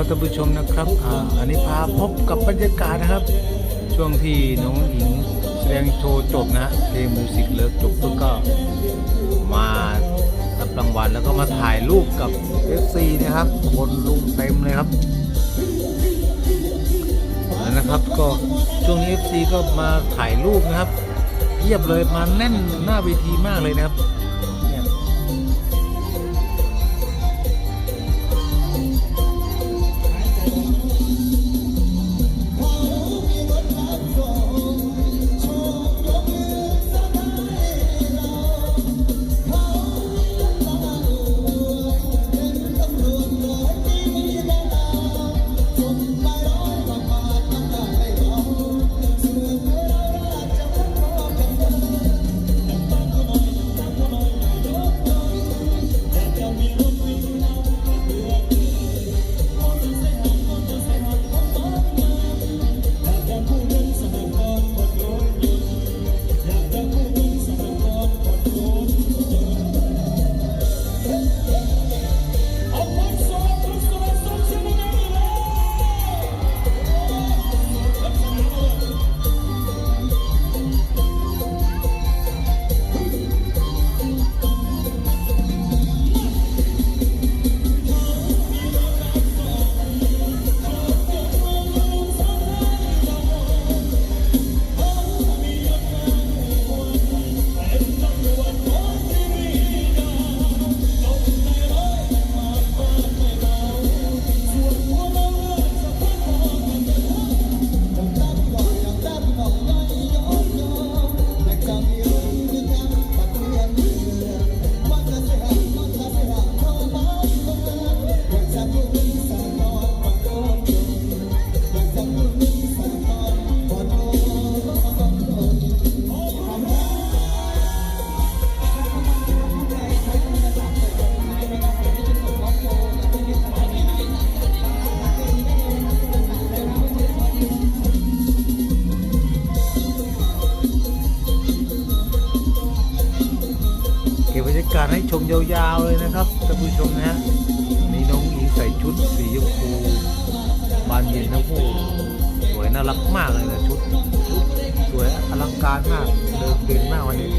ครับท่านผู้ชมนะครับอ่าอันนี้พาพบกับบรรยากาศนะครับ ช่วงที่น้องหญิงแสดงโชว์จบนะเพลงมิวสิกเลิฟจบปุ๊บก็มารับรางวัลแล้วก็มาถ่ายรูปกับ FC นะครับ คนลุมเต็มเลยครับแล้วนะครับก็ช่วงนี้ FC ก็มาถ่ายรูปนะครับเพียบเลยมาแน่นหน้าเวทีมากเลยนะครับากให้ชมยาวๆเลยนะครับท่านผู้ชมนะฮะนี่น้องอิงใส่ชุดสีชมพูบานเย็นนะพูสวยน่ารักมากเลยนะชุดชุดสวยอลังการมากเดินเด่นมากวันนี้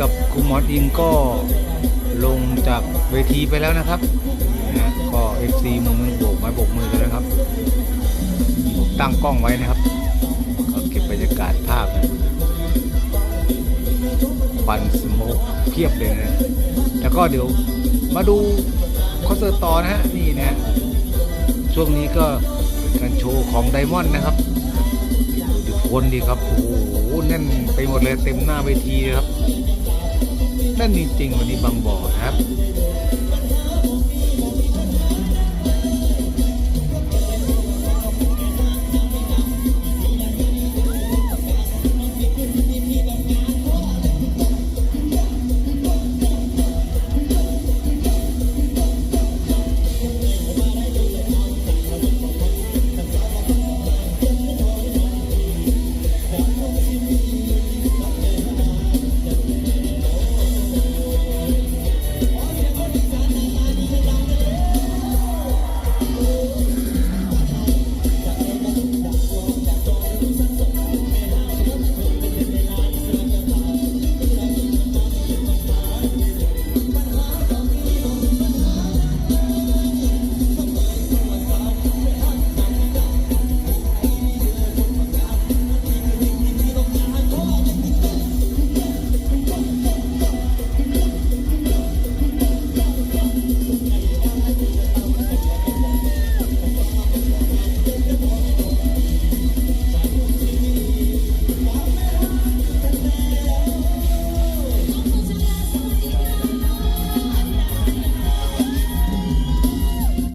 กับครูหมอนอิงก็ลงจากเวทีไปแล้วนะครับนะก็เอฟซีมือมือโบกไม้โบกมือกันแล้วครับผมตั้งกล้องไว้นะครับ ก็เก็บบรรยากาศภาพนะควันสโมกเพียบเลยนะแล้วก็เดี๋ยวมาดูคอนเสิร์ตต่อนะฮะนี่นะฮะช่วงนี้ก็เป็นการโชว์ของไดมอนด์นะครับดูคนดีครับโอ้โหแน่นไปหมดเลยเต็มหน้าเวทีเลยครับ แน่นจริงๆวันนี้บางบ่อครับ